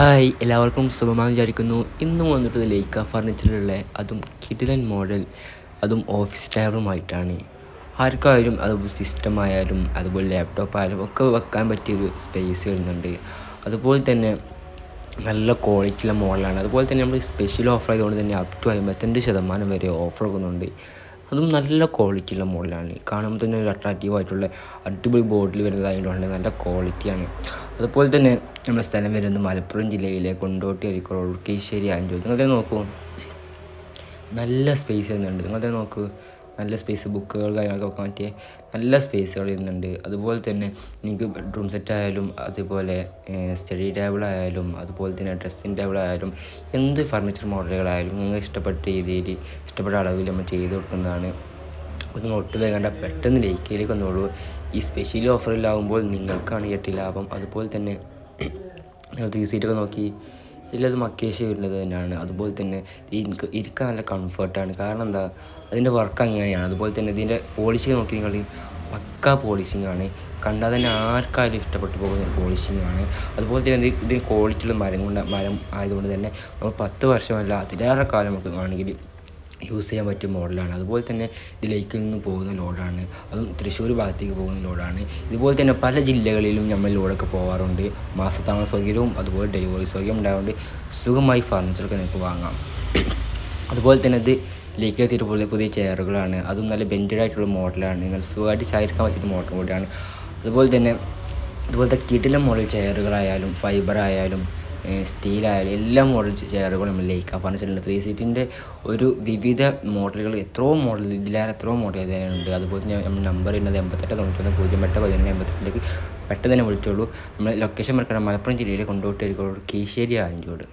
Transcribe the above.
Hi എല്ലാവർക്കും സുഖമാണെന്ന് വിചാരിക്കുന്നു. ഇന്ന് വന്നിട്ട് ലേക്ക ഫർണിച്ചറിലുള്ള അതും കിടിലൻ മോഡൽ അതും ഓഫീസ് ടേബിളുമായിട്ടാണ് ആർക്കായാലും അത് സിസ്റ്റം ആയാലും അതുപോലെ ലാപ്ടോപ്പ് ആയാലും ഒക്കെ വെക്കാൻ പറ്റിയൊരു സ്പേസ് വരുന്നുണ്ട്. അതുപോലെ തന്നെ നല്ല ക്വാളിറ്റിയുള്ള മോഡലാണ് അതുപോലെ തന്നെ നമ്മൾ സ്പെഷ്യൽ ഓഫർ ആയതുകൊണ്ട് തന്നെ അപ് ടു അമ്പത്തിരണ്ട് ശതമാനം വരെ ഓഫർ കൊടുക്കുന്നുണ്ട്. അതും നല്ല ക്വാളിറ്റിയുള്ള മോഡലാണ് കാണുമ്പോൾ തന്നെ ഒരു അട്രാക്റ്റീവ് ആയിട്ടുള്ള അടിപൊളി ബോർഡിൽ വരുന്നതായതുകൊണ്ട് നല്ല ക്വാളിറ്റിയാണ് അതുപോലെ തന്നെ നമ്മുടെ സ്ഥലം വരുന്നത് മലപ്പുറം ജില്ലയിലെ കൊണ്ടോട്ടി അരിക്കോട് കീശ്ശേരി നിങ്ങൾ തന്നെ നോക്കൂ. നല്ല സ്പേസ് വരുന്നുണ്ട്. നിങ്ങളത് നോക്കൂ. നല്ല സ്പേസ് ബുക്കുകൾ കാര്യങ്ങളൊക്കെ വെക്കാൻ പറ്റിയ നല്ല സ്പേസുകൾ വരുന്നുണ്ട്. അതുപോലെ തന്നെ നിങ്ങൾക്ക് ബെഡ്റൂം സെറ്റ് ആയാലും അതുപോലെ സ്റ്റഡി ടേബിൾ ആയാലും അതുപോലെ തന്നെ ഡ്രസ്സിങ് ടേബിൾ ആയാലും എന്ത് ഫർണിച്ചർ മോഡലുകളായാലും നിങ്ങൾക്ക് ഇഷ്ടപ്പെട്ട രീതിയിൽ ഇഷ്ടപ്പെട്ട അളവിൽ നമ്മൾ ചെയ്ത് കൊടുക്കുന്നതാണ് അപ്പോൾ നിങ്ങൾ ഒട്ടും വേഗണ്ട പെട്ടെന്ന് ലേക്കിലേക്ക് വന്നോളൂ. ഈ സ്പെഷ്യൽ ഓഫറിലാവുമ്പോൾ നിങ്ങൾക്കാണ് ഇരട്ടി ലാഭം. അതുപോലെ തന്നെ നിങ്ങൾ ത്രീ സീറ്റൊക്കെ നോക്കി ഇല്ലത് മക്കേശ് വരുന്നത് തന്നെയാണ്. അതുപോലെ തന്നെ എനിക്ക് ഇരിക്കാൻ നല്ല കംഫർട്ടാണ് കാരണം എന്താ? അതിന്റെ വർക്ക് അങ്ങനെയാണ്. അതുപോലെ തന്നെ ഇതിന്റെ പോളിഷിങ് നോക്കി നിങ്ങൾ പക്ക പോളിഷിംഗ് ആണ്. കണ്ടാൽ തന്നെ ആർക്കായാലും ഇഷ്ടപ്പെട്ടു പോകുന്ന ഒരു പോളിഷിംഗ് ആണ്. അതുപോലെ തന്നെ ഇത് ഇതിന് ക്വാളിറ്റിയുള്ള മരം കൊണ്ട് മരം ആയതുകൊണ്ട് തന്നെ നമ്മൾ പത്ത് വർഷമല്ല അതിലേറെ കാലം നമുക്ക് വേണമെങ്കിൽ യൂസ് ചെയ്യാൻ പറ്റിയ മോഡലാണ് അതുപോലെ തന്നെ ഇത് ലേക്കിൽ നിന്ന് പോകുന്ന ലോഡാണ് അതും തൃശ്ശൂർ ഭാഗത്തേക്ക് പോകുന്ന ലോഡാണ് ഇതുപോലെ തന്നെ പല ജില്ലകളിലും നമ്മൾ ലോഡൊക്കെ പോകാറുണ്ട് മാസത്താമസ സൗകര്യവും അതുപോലെ ഡെലിവറി സൗകര്യം ഉണ്ടായതുകൊണ്ട് സുഖമായി ഫർണിച്ചറൊക്കെ നിങ്ങൾക്ക് വാങ്ങാം. അതുപോലെ തന്നെ ഇത് ലേക്ക് എത്തിയിട്ട് പോലെ പുതിയ ചെയറുകളാണ്. അതും നല്ല ബെൻഡഡ് ആയിട്ടുള്ള മോഡലാണ് നിങ്ങൾ സുഖമായിട്ട് ചായക്കാൻ പറ്റിയ മോഡൽ കൂടിയാണ് അതുപോലെ തന്നെ അതുപോലത്തെ കിടിലം മോഡൽ ചെയറുകളായാലും ഫൈബർ ആയാലും സ്റ്റീലായാലും എല്ലാ മോഡൽ ചെയറുകളും ലേക്ക ഫർണിച്ചറിൽ ത്രീ സീറ്റിന്റെ ഒരു വിവിധ മോഡലുകൾ എത്രയോ മോഡൽ ഇതിലേറെ എത്രയോ മോഡൽ ഉണ്ട്. അതുപോലെ തന്നെ നമ്മൾ നമ്പർ ഇന്നത് എൺപത്തെട്ട് തൊണ്ണൂറ്റൊന്ന് പൂജ്യം എട്ട് പതിനൊന്ന് എൺപത്തെട്ടിലേക്ക് പെട്ടെന്ന് തന്നെ വിളിച്ചോളൂ. നമ്മൾ ലൊക്കേഷൻ മറക്കണം മലപ്പുറം ജില്ലയിലെ കൊണ്ടോട്ടി കീശ്ശേരി ആഞ്ചോട്